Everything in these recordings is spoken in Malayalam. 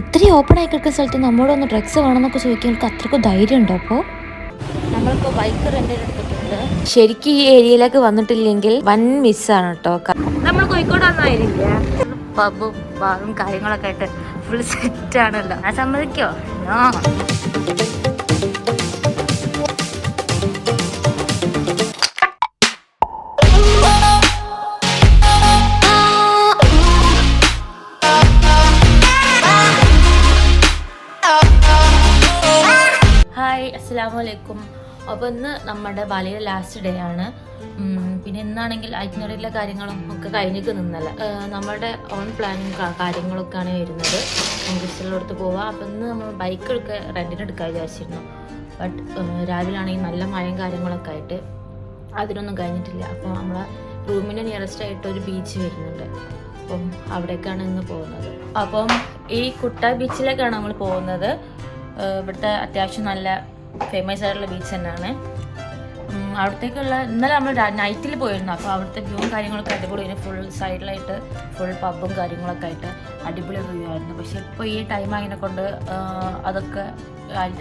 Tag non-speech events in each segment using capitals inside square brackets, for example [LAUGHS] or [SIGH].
ഇത്രയും ഓപ്പൺ ആയി കിടക്കുന്ന സ്ഥലത്ത് നമ്മളോടൊന്ന് ഡ്രഗ്സ് വേണമെന്നൊക്കെ ചോദിക്കാൻ എനിക്ക് അത്രയ്ക്ക് ധൈര്യം ഉണ്ടോ അപ്പോൾ നമ്മളിപ്പോൾ ബൈക്ക് എടുത്തിട്ടുണ്ട്. ശരിക്കും ഈ ഏരിയയിലേക്ക് വന്നിട്ടില്ലെങ്കിൽ വൻ മിസ്സാണ് കേട്ടോ നമ്മൾ കോഴിക്കോട് വന്നായിരിക്കില്ല പബും ബാറും കാര്യങ്ങളൊക്കെ ആയിട്ട് ഫുൾ സെറ്റ് ആണല്ലോ. ആ സമ്മതിക്കോ? ആ അലൈക്കും അസ്സാം അപ്പോൾ ഇന്ന് നമ്മുടെ ബാലയുടെ ലാസ്റ്റ് ഡേ ആണ്. പിന്നെ ഇന്നാണെങ്കിൽ ഐറ്റിനറിയിലെ കാര്യങ്ങളും ഒക്കെ കഴിഞ്ഞിട്ട് നിന്നല്ല. നമ്മുടെ ഓൺ പ്ലാനിങ് കാര്യങ്ങളൊക്കെയാണ് വരുന്നത്. ക്രിസ്റ്റലിനടുത്ത് പോവാം. അപ്പം ഇന്ന് നമ്മൾ ബൈക്കൊക്കെ റെന്റിന് എടുക്കാൻ വിചാരിച്ചിരുന്നു. ബട്ട് രാവിലെ ആണെങ്കിൽ നല്ല മഴയും കാര്യങ്ങളൊക്കെ ആയിട്ട് അതിനൊന്നും കഴിഞ്ഞിട്ടില്ല. അപ്പോൾ നമ്മളെ റൂമിന്റെ നിയറസ്റ്റ് ആയിട്ട് ഒരു ബീച്ച് വരുന്നുണ്ട്. അപ്പം അവിടേക്കാണ് ഇന്ന് പോകുന്നത്. അപ്പം ഈ കുട്ട ബീച്ചിലേക്കാണ് നമ്മൾ പോകുന്നത്. ഇവിടുത്തെ അത്യാവശ്യം നല്ല ഫേമസ് ആയിട്ടുള്ള ബീച്ച് തന്നെയാണ്. അവിടത്തേക്കുള്ള ഇന്നലെ നമ്മൾ നൈറ്റിൽ പോയിരുന്നു. അപ്പോൾ അവിടുത്തെ വ്യൂവും കാര്യങ്ങളൊക്കെ അടിപൊളിയായിരുന്നു ഫുൾ സൈഡിലായിട്ട് ഫുൾ പബ്ബും കാര്യങ്ങളൊക്കെ ആയിട്ട് അടിപൊളി വ്യൂ ആയിരുന്നു. പക്ഷേ ഇപ്പോൾ ഈ ടൈം ആയതിനെ കൊണ്ട് അതൊക്കെ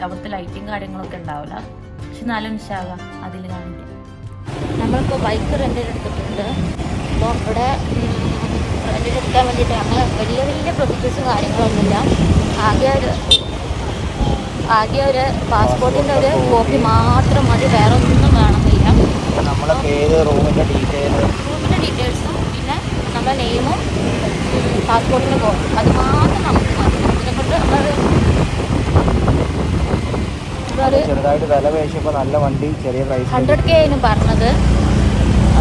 അവിടുത്തെ ലൈറ്റും കാര്യങ്ങളൊക്കെ ഉണ്ടാവില്ല. പക്ഷെ എന്നാലും നിശാവാം അതിൽ കാണിക്കാം. നമ്മളിപ്പോൾ ബൈക്ക് റെന്റിൽ എടുത്തിട്ടുണ്ട്. അപ്പോൾ ഇവിടെ റെന്റിൽ എടുക്കാൻ വേണ്ടിയിട്ട് അങ്ങനെ വലിയ വലിയ പ്രൊസീജിയേഴ്സും കാര്യങ്ങളൊന്നുമില്ല. ആകെ ഒരു ആകെ ഒരു പാസ്പോർട്ടിന്റെ ഒരു കോപ്പി മാത്രം മതി വേറെ ഒന്നും വേണമെന്നില്ല റൂമിന്റെ ഡീറ്റെയിൽസും പിന്നെ നമ്മുടെ നെയിമും പാസ്പോർട്ടിന്റെ കോപ്പി അത് മാത്രം നമുക്ക് മതി. ഇതിനെക്കൊണ്ട് നമ്മളൊരു നമ്മളൊരു ചെറുതായിട്ട് വില പേശിയപ്പോ നല്ല വണ്ടി ചെറിയ പ്രൈസ് ഹൺഡ്രഡ് കെ ആയിരുന്നു പറഞ്ഞത്.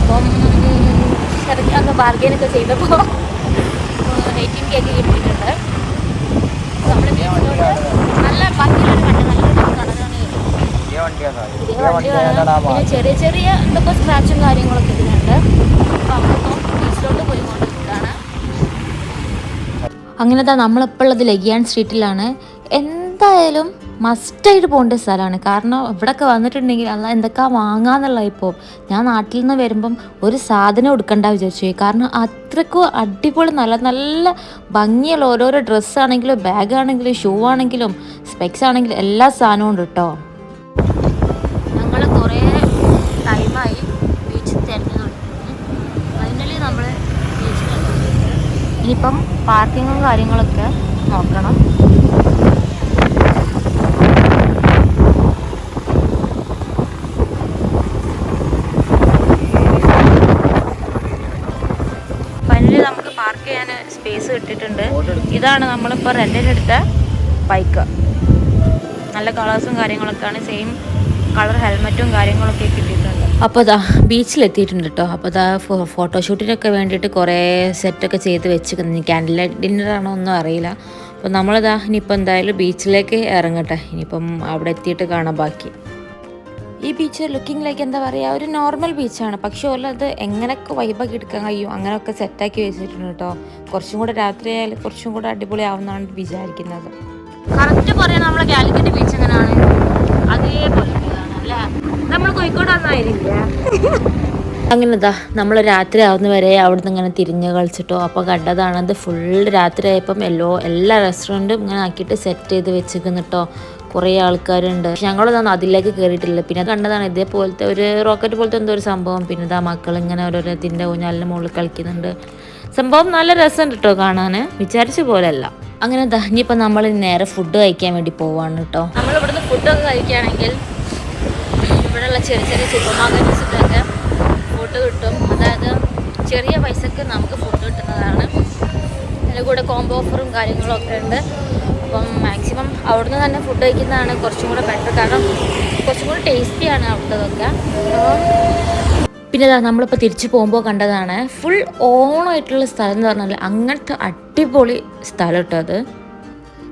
അപ്പം ചെറിയ അന്ന് ബാർഗെയിനൊക്കെ ചെയ്തപ്പോൾ എയ്റ്റീൻ കെ കിട്ടിയിട്ടുണ്ട് നമ്മുടെ ബീച്ചിലോട്ട് നല്ല ഭംഗിയുള്ളൊരു വണ്ടി നല്ലൊരു കളറാണ് പുതിയ ആ പിന്നെ ചെറിയ ചെറിയ എന്തൊക്കെ സ്ക്രാച്ചും കാര്യങ്ങളൊക്കെ ഇതിനുണ്ട്. അപ്പം നമ്മളിപ്പോൾ ബീച്ചിലോട്ട് പോയിക്കൊണ്ടിരിക്കുകയാണ് അങ്ങനെ നമ്മളിപ്പോൾ ഉള്ളത് ലഗിയാൻ സ്ട്രീറ്റിലാണ്. എന്തായാലും മസ്റ്റായിട്ട് പോകേണ്ട സ്ഥലമാണ്. കാരണം ഇവിടെയൊക്കെ വന്നിട്ടുണ്ടെങ്കിൽ അല്ല എന്തൊക്കെ വാങ്ങാന്നുള്ള ഇപ്പോൾ ഞാൻ നാട്ടിൽ നിന്ന് വരുമ്പം ഒരു സാധനം എടുക്കണ്ട വിചാരിച്ചു കാരണം അത്രയ്ക്കും അടിപൊളി നല്ല നല്ല ഭംഗിയുള്ള ഓരോരോ ഡ്രസ്സാണെങ്കിലും ബാഗാണെങ്കിലും ഷൂ ആണെങ്കിലും സ്പെക്സ് ആണെങ്കിലും എല്ലാ സാധനവും ഉണ്ട് കേട്ടോ ഞങ്ങൾ കുറേ ടൈമായി ബീച്ച് തിരഞ്ഞു ഫൈനലി നമ്മൾ ബീച്ചിലെത്തി ഇനിയിപ്പം പാർക്കിങ്ങും കാര്യങ്ങളൊക്കെ നോക്കണം. ഫൈനലി നമുക്ക് പാർക്ക് ചെയ്യാൻ സ്പേസ് കിട്ടിയിട്ടുണ്ട്. ഇതാണ് നമ്മളിപ്പോൾ റെന്റിനെടുത്ത ബൈക്ക് നല്ല കളേഴ്സും കാര്യങ്ങളൊക്കെയാണ്. സെയിം കളർ ഹെൽമെറ്റും കാര്യങ്ങളൊക്കെ കിട്ടിയിട്ടുണ്ട്. അപ്പോൾ അതാ ബീച്ചിലെത്തിയിട്ടുണ്ട് കേട്ടോ അപ്പോൾ അതാ ഫോട്ടോഷൂട്ടിനൊക്കെ വേണ്ടിയിട്ട് കുറേ സെറ്റൊക്കെ ചെയ്ത് വെച്ചിരിക്കുന്നു. ക്യാൻഡിൽ ലൈറ്റ് ഡിന്നറാണോ ഒന്നും അറിയില്ല. അപ്പോൾ നമ്മളിതാ ഇനിയിപ്പോൾ എന്തായാലും ബീച്ചിലേക്ക് ഇറങ്ങട്ടെ. ഇനിയിപ്പം അവിടെ എത്തിയിട്ട് കാണാം ബാക്കി. ഈ ബീച്ച് ലുക്കിംഗ് ലൈക്ക് എന്താ പറയുക ഒരു നോർമൽ ബീച്ചാണ് പക്ഷേ ഉള്ളത് എങ്ങനെയൊക്കെ വൈബാക്കി എടുക്കാൻ കഴിയും അങ്ങനെയൊക്കെ സെറ്റാക്കി വെച്ചിട്ടുണ്ട് കേട്ടോ കുറച്ചും കൂടെ രാത്രി ആയാലും കുറച്ചും കൂടെ അടിപൊളിയാവുന്നതാണ് വിചാരിക്കുന്നത്. കറക്റ്റ് പറയാൻ നമ്മളെ കാലിക്കറ്റ് ബീച്ച് എങ്ങനെയാണ്? അതേപോലെ നമ്മൾ കോഴിക്കോട് അങ്ങനെ അങ്ങനെതാ നമ്മൾ രാത്രി ആവുന്ന വരെ അവിടുന്ന് ഇങ്ങനെ തിരിഞ്ഞ് കളിച്ചിട്ടോ അപ്പോൾ കണ്ടതാണ് അത് ഫുൾ രാത്രി ആയപ്പം എല്ലോ എല്ലാ റെസ്റ്റോറന്റും ഇങ്ങനെ ആക്കിയിട്ട് സെറ്റ് ചെയ്ത് വെച്ചിരിക്കുന്നു കേട്ടോ കുറേ ആൾക്കാരുണ്ട്. ഞങ്ങളൊന്നും അതിലേക്ക് കയറിയിട്ടില്ല പിന്നെ കണ്ടതാണ് ഇതേപോലത്തെ ഒരു റോക്കറ്റ് പോലത്തെ എന്തോ ഒരു സംഭവം. പിന്നെ ഇതാ മക്കൾ ഇങ്ങനെ ഓരോരോ ഇതിന്റെ ഊഞ്ഞാലിന്റെ മുകളിൽ കളിക്കുന്നുണ്ട്. സംഭവം നല്ല രസമുണ്ട് കേട്ടോ കാണാൻ വിചാരിച്ച പോലെയല്ല. അങ്ങനെ ഇനിയിപ്പോൾ നമ്മൾ നേരെ ഫുഡ് കഴിക്കാൻ വേണ്ടി പോവാണ് കേട്ടോ നമ്മൾ ഇവിടുന്ന് ഫുഡൊക്കെ കഴിക്കുകയാണെങ്കിൽ ഇവിടെയുള്ള ചെറിയ ചെറിയ സൂപ്പർ മാർക്കറ്റ്സിലൊക്കെ ഫുഡ് കിട്ടും. അതായത് ചെറിയ പൈസക്ക് നമുക്ക് ഫുഡ് കിട്ടുന്നതാണ്. അതിന്റെ കൂടെ കോംബോ ഓഫറും കാര്യങ്ങളൊക്കെ ഉണ്ട്. അപ്പം മാക്സിമം അവിടുന്ന് തന്നെ ഫുഡ് കഴിക്കുന്നതാണ് കുറച്ചും കൂടെ ബെറ്റർ കാരണം കുറച്ചും കൂടെ ടേസ്റ്റിയാണ് അവിടുത്തതൊക്കെ. അപ്പോൾ പിന്നെ ദാ നമ്മളിപ്പോൾ തിരിച്ചു പോകുമ്പോൾ കണ്ടതാണ്. ഫുൾ ഓണായിട്ടുള്ള സ്ഥലം എന്ന് പറഞ്ഞാൽ അങ്ങനത്തെ അടിപൊളി സ്ഥലം കേട്ടോ അത്.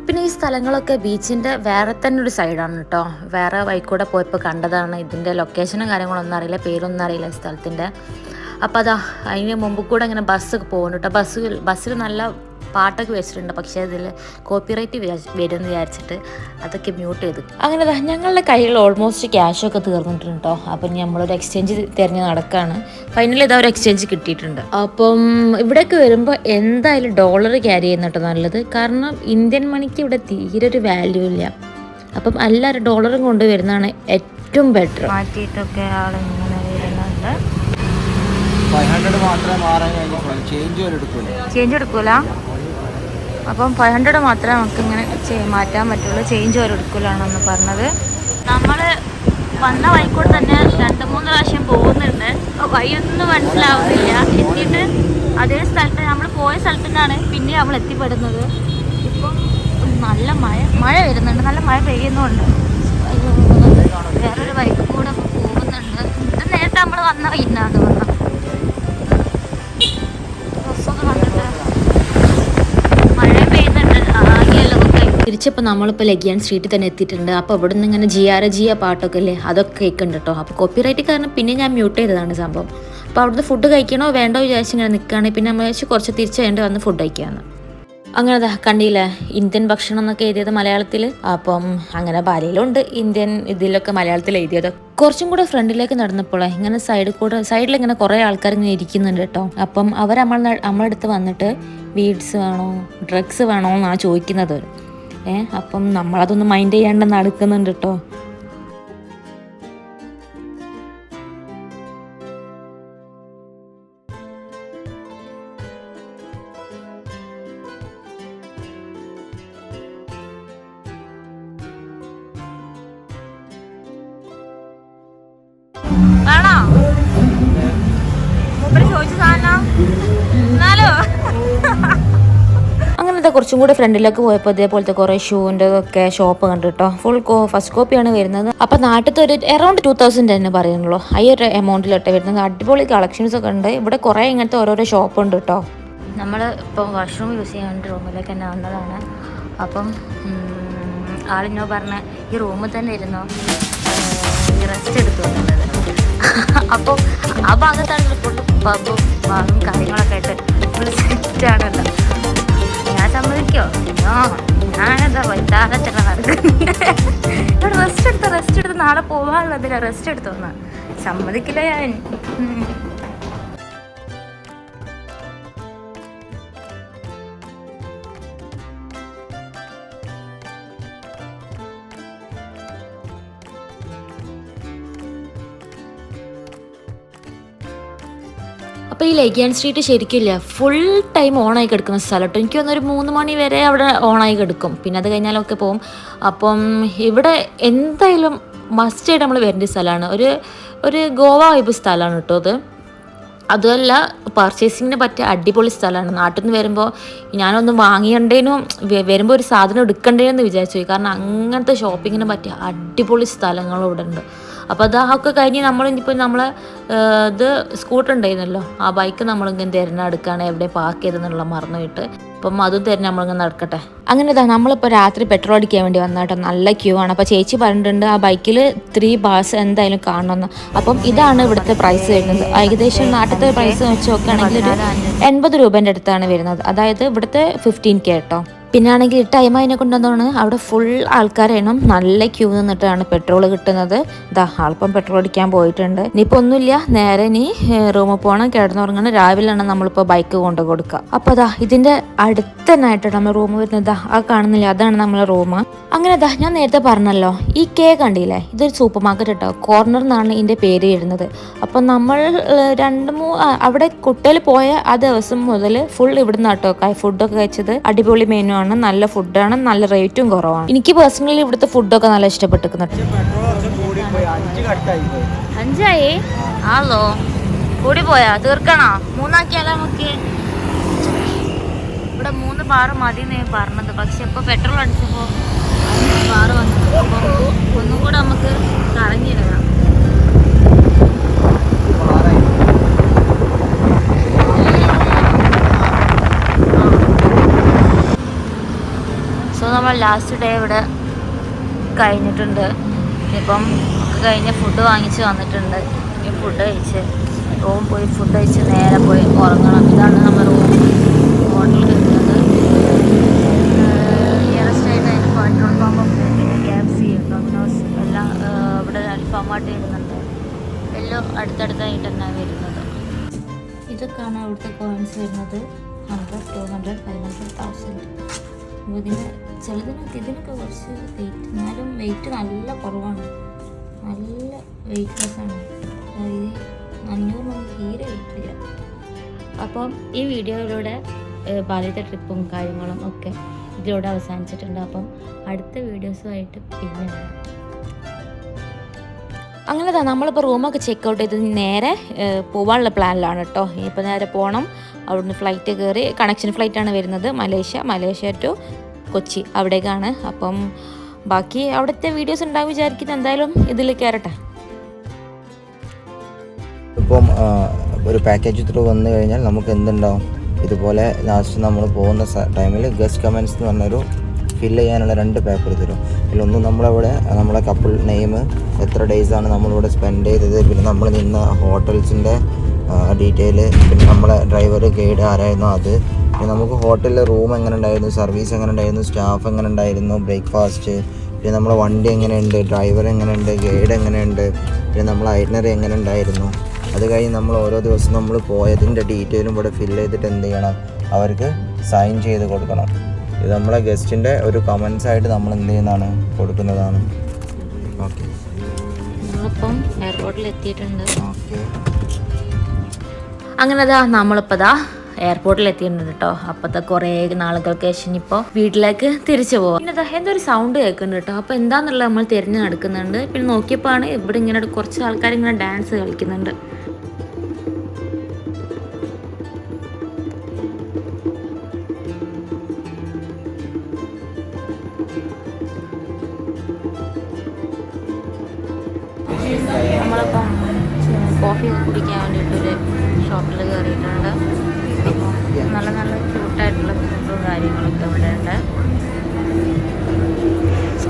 പിന്നെ ഈ സ്ഥലങ്ങളൊക്കെ ബീച്ചിന്റെ വേറെ തന്നെ ഒരു സൈഡാണ് കേട്ടോ വേറെ വൈക്കൂടെ പോയപ്പോൾ കണ്ടതാണ് ഇതിന്റെ ലൊക്കേഷനും കാര്യങ്ങളൊന്നും അറിയില്ല പേരൊന്നും അറിയില്ല സ്ഥലത്തിന്റെ അപ്പോൾ അതാ അതിന് മുമ്പ് കൂടെ ഇങ്ങനെ ബസ്സൊക്കെ പോകുന്നു കേട്ടോ ബസ് ബസ്സിൽ നല്ല പാട്ടൊക്കെ വെച്ചിട്ടുണ്ട്. പക്ഷേ അതിൽ കോപ്പിറൈറ്റ് വരുമെന്ന് വിചാരിച്ചിട്ട് അതൊക്കെ മ്യൂട്ട് ചെയ്തു. അങ്ങനെ ദാ ഞങ്ങളുടെ കയ്യിൽ ഓൾമോസ്റ്റ് ക്യാഷൊക്കെ തീർന്നിട്ടുണ്ട് കേട്ടോ അപ്പം നമ്മളൊരു എക്സ്ചേഞ്ച് തിരഞ്ഞ് നടക്കുകയാണ് ഫൈനലി ഇതാ ഒരു എക്സ്ചേഞ്ച് കിട്ടിയിട്ടുണ്ട്. അപ്പം ഇവിടേക്ക് വരുമ്പോൾ എന്തായാലും ഡോളർ ക്യാരി ചെയ്യുന്നുട്ടോ നല്ലത്. കാരണം ഇന്ത്യൻ മണിക്ക് ഇവിടെ തീരെ ഒരു വാല്യൂ ഇല്ല. അപ്പം എല്ലാവരും ഡോളറും കൊണ്ടുവരുന്നതാണ് ഏറ്റവും ബെറ്റർ മാറ്റിയിട്ടൊക്കെ ആളിങ്ങനെ വരുന്നുണ്ട്. ഫൈവ് ഹൺഡ്രഡ് മാത്രമേ മാറാൻ കഴിഞ്ഞു ചേഞ്ച് എടുക്കൂല എടുക്കില്ല ചേഞ്ച് എടുക്കൂല? അപ്പം ഫൈവ് ഹൺഡ്രഡ് മാത്രമേ നമുക്ക് ഇങ്ങനെ മാറ്റാൻ പറ്റുള്ളൂ. ചേഞ്ച് വരെ എടുക്കൂലാണെന്ന് പറഞ്ഞത്. നമ്മൾ വന്ന വഴിക്കൂടെ തന്നെ രണ്ട് മൂന്ന് പ്രാവശ്യം പോകുന്നുണ്ട്. അപ്പോൾ വഴിയൊന്നും മനസ്സിലാവുന്നില്ല. എത്തിയിട്ട് അതേ സ്ഥലത്ത് നമ്മൾ പോയ സ്ഥലത്തു നിന്നാണ് പിന്നെ നമ്മൾ എത്തിപ്പെടുന്നത്. ഇപ്പം നല്ല മഴ മഴ വരുന്നുണ്ട്. നല്ല മഴ പെയ്യുന്നുണ്ട്. വേറൊരു വഴിക്കൂടെ പോകുന്നുണ്ട്. ഇത് നേരത്തെ നമ്മൾ വന്ന വഴിന്നാന്ന് തിരിച്ചപ്പോൾ നമ്മളിപ്പോൾ ലഗിയാൻ സ്ട്രീറ്റിൽ തന്നെ എത്തിയിട്ടുണ്ട്. അപ്പോൾ ഇവിടെ നിന്ന് ഇങ്ങനെ ജിയാര ജിയ പാട്ടൊക്കെ അല്ലേ അതൊക്കെ കേൾക്കുന്നുണ്ട് കേട്ടോ അപ്പോൾ കോപ്പിറൈറ്റ് കാരണം പിന്നെ ഞാൻ മ്യൂട്ട് ചെയ്തതാണ് സംഭവം. അപ്പോൾ അവിടുന്ന് ഫുഡ് കഴിക്കണോ വേണ്ടോ വിചാരിച്ച് ഇങ്ങനെ നിൽക്കുകയാണെങ്കിൽ പിന്നെ നമ്മൾ വിചാരിച്ച് കുറച്ച് തിരിച്ച് വന്ന് ഫുഡ് കഴിക്കാമെന്ന് അങ്ങനെ ദാ കണ്ടില്ലേ ഇന്ത്യൻ ഭക്ഷണം എന്നൊക്കെ എഴുതിയത് മലയാളത്തിൽ അപ്പം അങ്ങനെ ബാലയിലുണ്ട് ഇന്ത്യൻ ഇതിലൊക്കെ മലയാളത്തിൽ എഴുതിയത്. കുറച്ചും കൂടെ ഫ്രണ്ടിലേക്ക് നടന്നപ്പോൾ ഇങ്ങനെ സൈഡിൽ കൂടെ സൈഡിൽ ഇങ്ങനെ കുറേ ആൾക്കാർ ഇങ്ങനെ ഇരിക്കുന്നുണ്ട് കേട്ടോ. അപ്പം അവർ നമ്മൾ നമ്മളടുത്ത് വന്നിട്ട് വീഡ്സ് വേണോ ഡ്രഗ്സ് വേണോ എന്നാണ് ചോദിക്കുന്നത് ഏ അപ്പം നമ്മളതൊന്നും മൈൻഡ് ചെയ്യാണ്ട് നടക്കുന്നുണ്ട് കേട്ടോ വേണോ ചോദിച്ചു സാധനം കുറച്ചും കൂടെ ഫ്രണ്ടിലേക്ക് പോയപ്പോൾ ഇതേപോലത്തെ കുറേ ഷൂവിന്റെ ഒക്കെ ഷോപ്പ് കണ്ടു കേട്ടോ ഫുൾ കോ ഫസ്റ്റ് കോപ്പിയാണ് വരുന്നത്. അപ്പോൾ നാട്ടിലത്തെ ഒരു അറൗണ്ട് ടു തൗസൻഡ് തന്നെ പറയുന്നുള്ളൂ. ഈ ഒരു എമൗണ്ടിലോട്ട് വരുന്നത്. അടിപൊളി കളക്ഷൻസ് ഒക്കെ ഉണ്ട്. ഇവിടെ കുറേ ഇങ്ങനത്തെ ഓരോരോ ഷോപ്പ് ഉണ്ട് കേട്ടോ നമ്മൾ ഇപ്പോൾ വാഷ്റൂം യൂസ് ചെയ്യാൻ വേണ്ടി റൂമിലേക്ക് തന്നെ വന്നതാണ്. അപ്പം ആളിനോ പറഞ്ഞ ഈ റൂമിൽ തന്നെ ഇരുന്നോ? റെസ്റ്റ് എടുത്തു? എന്നുള്ളത്. [LAUGHS] അപ്പോൾ ആ ഭാഗത്താണ് ഫുൾ പബും ബാറും കാര്യങ്ങളൊക്കെ ആയിട്ട് ഫുൾ സെറ്റാണല്ലോ ഞാൻ സമ്മതിക്കോ ഞാനെന്താ വൈത്താതെ നടക്കുന്നത് ഇവിടെ റെസ്റ്റ് എടുത്തോ റെസ്റ്റ് എടുത്ത്. നാളെ പോകാനുള്ളതില്ല റെസ്റ്റ് എടുത്തോന്ന് സമ്മതിക്കില്ല ഞാൻ. അപ്പോൾ ഈ ലെഗിയാൻ സ്ട്രീറ്റ് ശരിക്കില്ല. ഫുൾ ടൈം ഓണായി കിടക്കുന്ന സ്ഥലം. കേട്ടോ എനിക്ക് തോന്നുന്നു ഒരു മൂന്ന് മണി വരെ അവിടെ ഓണായി കിടക്കും. പിന്നെ അത് കഴിഞ്ഞാലൊക്കെ പോകും. അപ്പം ഇവിടെ എന്തായാലും മസ്റ്റായിട്ട് നമ്മൾ വരേണ്ട സ്ഥലമാണ്. ഒരു ഒരു ഗോവ വൈബ് സ്ഥലമാണ് കേട്ടോ അത്. അതുമല്ല പർച്ചേസിങ്ങിന് പറ്റിയ അടിപൊളി സ്ഥലമാണ്. നാട്ടിൽ നിന്ന് വരുമ്പോൾ ഞാനൊന്ന് വാങ്ങിയണ്ടേനും വരുമ്പോൾ ഒരു സാധനം എടുക്കണ്ടേന്ന് വിചാരിച്ചു കാരണം അങ്ങനത്തെ ഷോപ്പിങ്ങിന് പറ്റിയ അടിപൊളി സ്ഥലങ്ങളും ഇവിടെ ഉണ്ട് അപ്പോൾ അത് അതൊക്കെ കഴിഞ്ഞ് നമ്മൾ ഇനിയിപ്പോൾ നമ്മൾ ഇത് സ്കൂട്ടർ ഉണ്ടായിരുന്നല്ലോ ആ ബൈക്ക് നമ്മളിങ്ങനെ തിരഞ്ഞെടുക്കുകയാണ് എവിടെ പാർക്ക് ചെയ്തെന്നുള്ള മറന്നുപോയിട്ട് അപ്പം അതും തരും നമ്മളിങ്ങനെ നടക്കട്ടെ. അങ്ങനെ ഇതാ നമ്മളിപ്പോൾ രാത്രി പെട്രോൾ അടിക്കാൻ വേണ്ടി വന്നാട്ടോ നല്ല ക്യൂ ആണ്. അപ്പോൾ ചേച്ചി പറഞ്ഞിട്ടുണ്ട് ആ ബൈക്കിൽ ത്രീ ബാസ് എന്തായാലും കാണണമെന്ന് അപ്പം ഇതാണ് ഇവിടുത്തെ പ്രൈസ് വരുന്നത്. ഏകദേശം നാട്ടിലത്തെ പ്രൈസ് വെച്ച് നോക്കുകയാണെങ്കിൽ ഒരു എൺപത് രൂപേന്റെ അടുത്താണ് വരുന്നത്. അതായത് ഇവിടുത്തെ ഫിഫ്റ്റീൻ കെ കേട്ടോ പിന്നെ ആണെങ്കിൽ ടൈം അതിനെ കൊണ്ടുവന്നതാണ് അവിടെ ഫുൾ ആൾക്കാരായിരുന്നു നല്ല ക്യൂ നിന്നിട്ടാണ് പെട്രോൾ കിട്ടുന്നത്. ഇതാ അല്പം പെട്രോൾ അടിക്കാൻ പോയിട്ടുണ്ട്. ഇനിയിപ്പോൾ ഒന്നുമില്ല നേരെ ഇനി റൂമിൽ പോകണം കിടന്നുറങ്ങണം. രാവിലെയാണ് നമ്മളിപ്പോൾ ബൈക്ക് കൊണ്ടു കൊടുക്കുക അപ്പോൾ അതാ ഇതിന്റെ അടുത്ത് തന്നെ നമ്മൾ റൂം വരുന്നത്. ആ കാണുന്നില്ല? അതാണ് നമ്മളെ റൂം അങ്ങനെ ദാ ഞാൻ നേരത്തെ പറഞ്ഞല്ലോ ഈ കേ കണ്ടില്ലേ? ഇതൊരു സൂപ്പർ മാർക്കറ്റ് കേട്ടോ കോർണർ എന്നാണ് ഇതിന്റെ പേര് വരുന്നത്. അപ്പം നമ്മൾ രണ്ട് മൂ അവിടെ കുട്ടയിൽ പോയ ആ ദിവസം മുതൽ ഫുൾ ഇവിടുന്ന് കേട്ടോ ഫുഡൊക്കെ കഴിച്ചത്. അടിപൊളി മെനു ആണ് നല്ല ഫുഡാണ് നല്ല റേറ്റും കുറവാണ്. എനിക്ക് പേഴ്സണലി ഇവിടുത്തെ ഫുഡൊക്കെ നല്ല ഇഷ്ടപ്പെട്ടിരിക്കുന്നു പെട്രോൾ കുറച്ച് കൂടിപ്പോയി. അഞ്ച് കട്ടായി പോയി. അഞ്ചായി? ആണോ കൂടി പോയാ തീർക്കണോ? മൂന്നാക്കിയാലോ നമുക്ക്? ഇവിടെ മൂന്ന് ബാറ് മതി എന്നേ പറഞ്ഞത്. പക്ഷെ ഇപ്പൊ പെട്രോൾ അടിച്ചപ്പോ ബാറ് വന്നു. ഒന്നും കൂടെ നമുക്ക് കറങ്ങിയിടണം നമ്മൾ ലാസ്റ്റ് ഡേ ഇവിടെ കഴിഞ്ഞിട്ടുണ്ട്. ഇപ്പം കഴിഞ്ഞ് ഫുഡ് വാങ്ങിച്ച് വന്നിട്ടുണ്ട്. ഈ ഫുഡ് കഴിച്ച്. റൂം പോയി ഫുഡ് കഴിച്ച് നേരെ പോയി ഉറങ്ങണം. ഇതാണ് നമ്മൾ റൂം ഹോട്ടലിൽ കിട്ടുന്നത് നിയറസ്റ്റ് ആയിട്ട് അതിന് പെട്രോൾ പമ്പും പിന്നെ കെ എഫ് സി ഡൊമിനോസ് എല്ലാം ഇവിടെ അൽഫാമായിട്ട് വരുന്നുണ്ട്. എല്ലാം അടുത്തടുത്തായിട്ട് തന്നെ വരുന്നത്. ഇതൊക്കെയാണ് ഇവിടുത്തെ കോയിൻസ് വരുന്നത്. Hundred two hundred five hundred thousand ഇതിന് ചിലതിനൊക്കെ ഇതിനൊക്കെ കുറച്ച് വെയിറ്റ് എന്നാലും വെയിറ്റ് നല്ല കുറവാണ്. നല്ല വെയിറ്റ്ലെസ് ആണ്. അതായത് നമുക്ക് തീരെ വെയിറ്റില്ല അപ്പം ഈ വീഡിയോയിലൂടെ ബാലിത ട്രിപ്പും കാര്യങ്ങളും ഒക്കെ ഇതിലൂടെ അവസാനിച്ചിട്ടുണ്ട്. അപ്പം അടുത്ത വീഡിയോസുമായിട്ട് പിന്നെ അങ്ങനെ തന്നെ നമ്മളിപ്പോൾ റൂമൊക്കെ ചെക്ക് ഔട്ട് ചെയ്ത് നേരെ പോകാനുള്ള പ്ലാനിലാണ് കേട്ടോ ഇനിയിപ്പോൾ നേരെ പോകണം അവിടുന്ന് ഫ്ലൈറ്റ് കയറി കണക്ഷൻ ഫ്ലൈറ്റാണ് വരുന്നത് മലേഷ്യ മലേഷ്യ ടു കൊച്ചി. അവിടേക്കാണ്. അപ്പം ബാക്കി അവിടുത്തെ വീഡിയോസ് ഉണ്ടാവും വിചാരിക്കുന്നത് എന്തായാലും ഇതിൽ കയറട്ടെ ഇപ്പം ഒരു പാക്കേജ് ത്രൂ വന്നു കഴിഞ്ഞാൽ നമുക്ക് എന്തുണ്ടാവും? ഇതുപോലെ ലാസ്റ്റ് നമ്മൾ പോകുന്ന ടൈമിൽ ഗസ്റ്റ് കമൻസ് എന്ന് പറഞ്ഞൊരു ഫില്ല് ചെയ്യാനുള്ള രണ്ട് പേപ്പർ തരും. ഇതിലൊന്നും നമ്മളവിടെ നമ്മളെ കപ്പിൾ നെയിം എത്ര ഡേയ്സാണ് നമ്മളിവിടെ സ്പെൻഡ് ചെയ്തത്? പിന്നെ നമ്മൾ നിന്ന ഹോട്ടൽസിന്റെ ഡീറ്റെയിൽ പിന്നെ നമ്മളെ ഡ്രൈവർ ഗൈഡ് ആരായിരുന്നു അത്? പിന്നെ നമുക്ക് ഹോട്ടലിലെ റൂം എങ്ങനെ ഉണ്ടായിരുന്നു സർവീസ് എങ്ങനെ ഉണ്ടായിരുന്നു സ്റ്റാഫ് എങ്ങനെ ഉണ്ടായിരുന്നു ബ്രേക്ക്ഫാസ്റ്റ് പിന്നെ നമ്മളെ വണ്ടി എങ്ങനെയുണ്ട്? ഡ്രൈവർ എങ്ങനെയുണ്ട്? ഗൈഡ് എങ്ങനെയുണ്ട്? പിന്നെ നമ്മളെ ഐറ്റനറി എങ്ങനെ ഉണ്ടായിരുന്നു അത് കഴിഞ്ഞ് നമ്മൾ ഓരോ ദിവസം നമ്മൾ പോയതിന്റെ ഡീറ്റെയിലും ഇവിടെ ഫില്ല് ചെയ്തിട്ട് എന്ത് ചെയ്യണം? അവർക്ക് സൈൻ ചെയ്ത് കൊടുക്കണം. ഇത് നമ്മളെ ഗസ്റ്റിന്റെ ഒരു കമൻസ് ആയിട്ട് നമ്മൾ എന്ത് ചെയ്യുന്നതാണ്? കൊടുക്കുന്നതാണ്. ഓക്കെ നമ്മളിപ്പം എയർപോർട്ടിൽ എത്തിയിട്ടുണ്ട് ഓക്കെ അങ്ങനെ അതാ നമ്മളിപ്പോൾ ദാ എയർപോർട്ടിൽ എത്തിയിട്ടുണ്ട് കേട്ടോ അപ്പോഴത്തെ കുറേ നാളുകൾക്ക് ശേഷം ഇപ്പോൾ വീട്ടിലേക്ക് തിരിച്ചു പോകും പിന്നെ എന്തൊരു സൗണ്ട് കേൾക്കുന്നുണ്ട് കേട്ടോ അപ്പോൾ എന്താണെന്നുള്ളത് നമ്മൾ തിരഞ്ഞു നടക്കുന്നുണ്ട് പിന്നെ നോക്കിയപ്പോൾ ആണ് ഇവിടെ ഇങ്ങനെ കുറച്ച് ആൾക്കാർ ഇങ്ങനെ ഡാൻസ് കളിക്കുന്നുണ്ട്.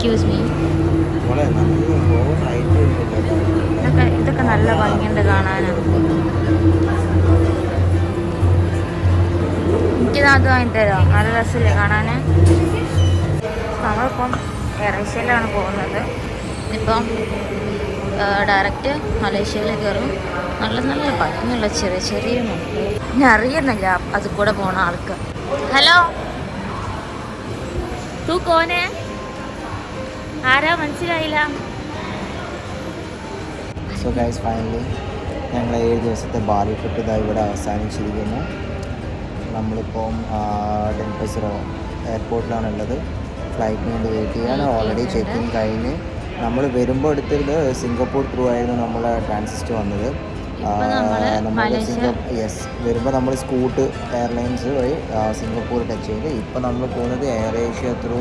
എക്സ്ക്യൂസ് മീ ഇതൊക്കെ ഇതൊക്കെ നല്ല ഭംഗിയുണ്ട് കാണാനാണ് എനിക്കിത് അത് വാങ്ങിത്തരോ നല്ല രസമില്ലേ കാണാൻ നമ്മളിപ്പം എറേഷ്യയിലാണ് പോകുന്നത്. ഇപ്പം ഡയറക്റ്റ് മലേഷ്യയിൽ കയറും. നല്ല നല്ല ഭംഗിയുള്ള ചെറിയ ചെറിയ ഞാൻ അറിയുന്നില്ല അത് കൂടെ പോണ ആൾക്ക്. ഹലോ? തൂ കോനെ ആരാ? മനസ്സിലായില്ല. സോ ഗൈസ് ഫൈനലി ഞങ്ങൾ ഏഴ് ദിവസത്തെ ബാലി ട്രിപ്പ് ഇതാ ഇവിടെ അവസാനിച്ചിരിക്കുന്നു. നമ്മളിപ്പം ഡെൻപസിറോ എയർപോർട്ടിലാണുള്ളത്. ഫ്ലൈറ്റിന് വേണ്ടി വെയിറ്റ് ചെയ്യാണ്. ഓൾറെഡി ചെക്ക് ഇൻ കഴിഞ്ഞ്. നമ്മൾ വരുമ്പോൾ എടുത്തത് സിംഗപ്പൂർ ത്രൂ ആയിരുന്നു നമ്മളെ ട്രാൻസിസ്റ്റ് വന്നത്. നമ്മൾ മലേഷ്യ- യെസ് വരുമ്പോൾ നമ്മൾ സ്കൂട്ട് എയർലൈൻസ് വഴി സിംഗപ്പൂർ ടച്ച് ചെയ്ത്. ഇപ്പോൾ നമ്മൾ പോകുന്നത് എയർ ഏഷ്യ ത്രൂ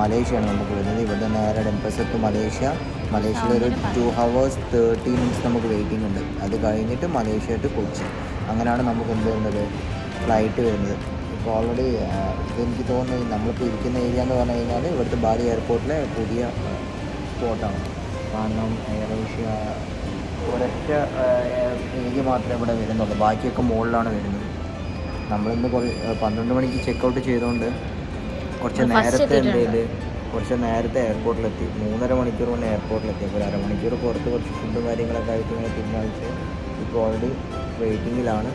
മലേഷ്യയാണ് നമുക്ക് വരുന്നത്. ഇവിടെ നേരെ ഡെംപസ് ടു മലേഷ്യ. മലേഷ്യയിൽ ഒരു ടു ഹവേഴ്സ് തേർട്ടി മിനിറ്റ്സ് നമുക്ക് വെയിറ്റിംഗ് ഉണ്ട്. അത് കഴിഞ്ഞിട്ട് മലേഷ്യ ടു കൊച്ചി. അങ്ങനെയാണ് നമുക്ക് എന്ത് വരുന്നത്. ഫ്ലൈറ്റ് വരുന്നത് ഇപ്പോൾ ഓൾറെഡി ഇതെനിക്ക് തോന്നുന്നത് നമ്മളിപ്പോൾ ഇരിക്കുന്ന ഏരിയ എന്ന് പറഞ്ഞു കഴിഞ്ഞാൽ ഇവിടുത്തെ ബാലി എയർപോർട്ടിലെ പുതിയ സ്പോട്ടാണ് കാരണം എയർ ഏഷ്യ ഒരൊറ്റ ഏരിയ മാത്രമേ ഇവിടെ വരുന്നുള്ളൂ. ബാക്കിയൊക്കെ മുകളിലാണ് വരുന്നത്. നമ്മളിന്ന് കുറേ പന്ത്രണ്ട് മണിക്ക് ചെക്ക് ഔട്ട് ചെയ്തുകൊണ്ട് കുറച്ച് നേരത്തെ എന്ത്. ചെയ്ത്? കുറച്ച് നേരത്തെ എയർപോർട്ടിലെത്തി മൂന്നര മണിക്കൂർ കൊണ്ട് എയർപോർട്ടിലെത്തി അപ്പോൾ ഒരു അരമണിക്കൂർ പുറത്ത് കുറച്ച് ഫുഡും കാര്യങ്ങളൊക്കെ ആയിട്ട് ഇങ്ങനെ തിരിഞ്ഞാഴ്ച ഇപ്പോൾ ഓൾറെഡി വെയിറ്റിങ്ങിലാണ്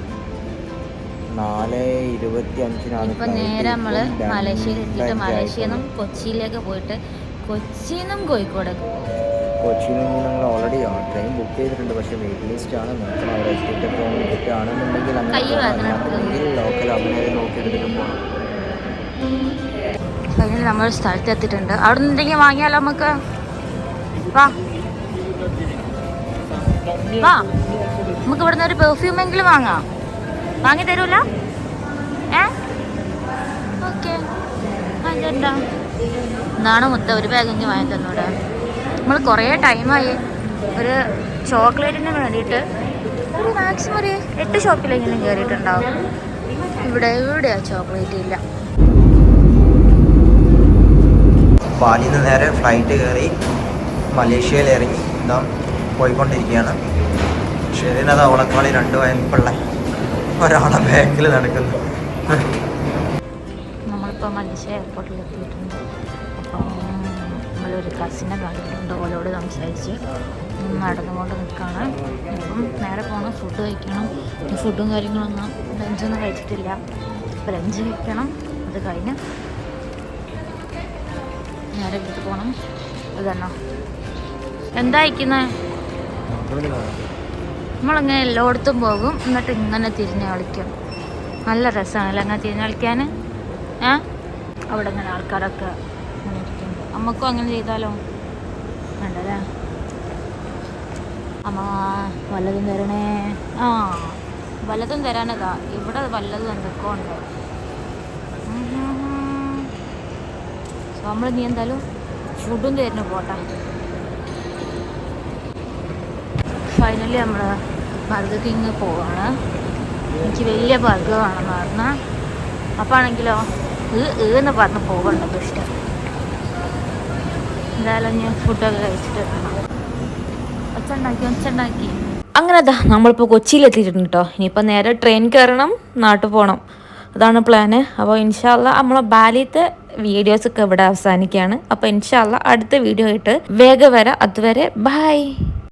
നാല് ഇരുപത്തി അഞ്ചിനാണ് ഇപ്പോൾ നേരെ നമ്മൾ മലേഷ്യയിൽ എത്തിയിട്ട് മലേഷ്യയിൽ നിന്നും കൊച്ചിയിലേക്ക് പോയിട്ട് കൊച്ചിയിൽ നിന്നും കോഴിക്കോടേക്ക് കൊച്ചിയിൽ നിന്ന് നമ്മൾ ഓൾറെഡി ട്രെയിൻ ബുക്ക് ചെയ്തിട്ടുണ്ട്. പക്ഷേ വെയിറ്റ് ലിസ്റ്റ് ആണ്. നോക്കണം അവിടെ എത്തിയിട്ട് പോകാൻ കിട്ടുകയാണെന്നുണ്ടെങ്കിൽ അങ്ങനെ ലോക്കൽ അങ്ങനെ നോക്കി എടുത്തിട്ട് പോകണം ഫൈനലി നമ്മൾ സ്ഥലത്ത് എത്തിയിട്ടുണ്ട്. അവിടെ നിന്ന് എന്തെങ്കിലും വാങ്ങിയാലോ നമുക്ക്? വാ. വാ. നമുക്ക് ഇവിടുന്ന് ഒരു പെർഫ്യൂം എങ്കിലും വാങ്ങാം. വാങ്ങി തരൂല? ഏ? ഓക്കെ. എന്താണ് മുത്ത ഒരു ബാഗെങ്കിലും വാങ്ങി തന്നൂടെ. നമ്മൾ കുറേ ടൈമായി ഒരു ചോക്ലേറ്റിന് വേണ്ടിയിട്ട് ഒരു മാക്സിമം ഒരു എട്ട് ഷോപ്പിലെങ്കിലും കയറിയിട്ടുണ്ടാവും ഇവിടെ എവിടെയാ ചോക്ലേറ്റ് ഇല്ല. ബാലിയിൽ നിന്ന് നേരെ ഫ്ലൈറ്റ് കയറി മലേഷ്യയിൽ ഇറങ്ങി. ഇതാ പോയിക്കൊണ്ടിരിക്കുകയാണ്. ഷെറിനത് അവളെക്കാളി രണ്ട് വയമ്പുള്ള ഒരാളെ ബാക്കിൽ നടക്കുന്നു. നമ്മളിപ്പോൾ മലേഷ്യ എയർപോർട്ടിൽ എത്തിയിട്ടുണ്ട്. അപ്പം നമ്മളൊരു കസിനെ കണ്ടിട്ടുണ്ട്. ഓലോട് സംസാരിച്ച് നടന്നുകൊണ്ട് നിൽക്കുകയാണ്. അപ്പം നേരെ പോകണം ഫുഡ് കഴിക്കണം. ഫുഡും കാര്യങ്ങളൊന്നും ലഞ്ചൊന്നും കഴിച്ചിട്ടില്ല. അപ്പോൾ ലഞ്ച് കഴിക്കണം. അത് കഴിഞ്ഞ് നേരെ വീട്ടിൽ പോകണം ഇതെണ്ണോ എന്താ അയക്കുന്നത് നമ്മളിങ്ങനെ എല്ലായിടത്തും പോകും. എന്നിട്ട് ഇങ്ങനെ തിരിഞ്ഞ് കളിക്കും. നല്ല രസമാണല്ലോ അങ്ങനെ തിരിഞ്ഞ് കളിക്കാൻ? ഏ? അവിടെ ഇങ്ങനെ ആൾക്കാരൊക്കെ ഇങ്ങനെ ഇരിക്കുന്നുണ്ട്. അമ്മക്കും അങ്ങനെ ചെയ്താലോ? വേണ്ടല്ലേ? അമ്മ വല്ലതും തരണേ? ആ വല്ലതും തരാനതാ. ഇവിടെ വല്ലതും എന്തൊക്കെ ഉണ്ട്. സോ നമ്മൾ നീ എന്തായാലും ഫുഡും തരുന്നു പോട്ടെ. ഫൈനലി നമ്മൾ ബർഗർ കിങ് പോവാണ്. എനിക്ക് വലിയ ബർഗർ വേണമെന്ന് പറഞ്ഞാൽ അപ്പം ആണെങ്കിലോ ഏ ഏ എന്ന് പറഞ്ഞ് പോകണ്ടത് ഇഷ്ടം. എന്തായാലും ഞാൻ ഫുഡൊക്കെ കഴിച്ചിട്ട് ഒച്ചുണ്ടാക്കി ഒച്ചുണ്ടാക്കി അങ്ങനെ അതാ നമ്മളിപ്പോൾ കൊച്ചിയിലെത്തിയിട്ടുണ്ട് കേട്ടോ. ഇനിയിപ്പോൾ നേരെ ട്രെയിൻ കയറണം നാട്ടിൽ പോകണം അതാണ് പ്ലാന് അപ്പോൾ ഇൻഷാല്ല നമ്മളെ ബാലിത്തെ വീഡിയോസൊക്കെ ഇവിടെ അവസാനിക്കുകയാണ്. അപ്പോൾ ഇൻഷാല്ല അടുത്ത വീഡിയോ ആയിട്ട് വേഗം വരാം. അതുവരെ ബൈ.